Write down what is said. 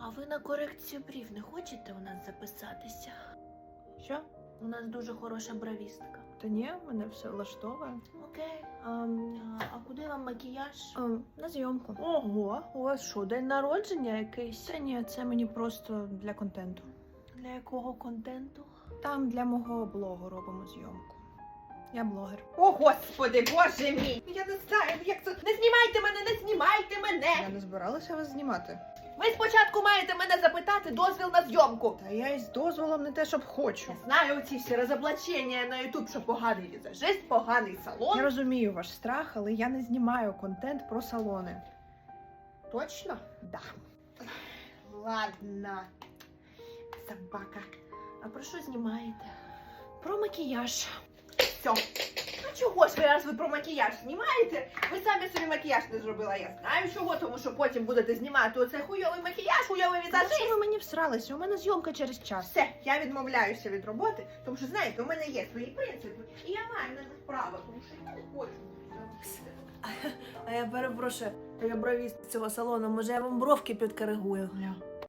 А ви на корекцію брів не хочете у нас записатися? Що? У нас дуже хороша бравістка. Та ні, мене все влаштовує. Окей. А, а куди вам макіяж? ам, на зйомку. Ого, у вас що, день народження якийсь? Та ні, це мені просто для контенту. Для якого контенту? Там для мого блогу робимо зйомку. Я блогер. О, господи, боже мій! Я не знаю, як це. Не знімайте мене, не знімайте! Не збиралася вас знімати. Ви спочатку маєте мене запитати дозвіл на зйомку. Та я із дозволом не те, щоб хочу. Я знаю ці всі розоблачення на Ютуб, що поганий візажист, поганий салон. Я розумію ваш страх, але я не знімаю контент про салони. Точно? Да. Ладно. Собака. А про що знімаєте? Про макіяж. Все. А чого ж ви раз ви про макіяж знімаєте? Ви самі собі макіяж не зробила. Я знаю чого, тому що потім будете знімати оце хуйовий макіяж, хуйовий що ви мені всралися? У мене зйомка через час. Все, я відмовляюся від роботи, тому що знаєте, у мене є свої принципи, і я маю на них право, тому що я не хочу. А я перепрошую, я бровіст цього салону, може я вам бровки підкоригую?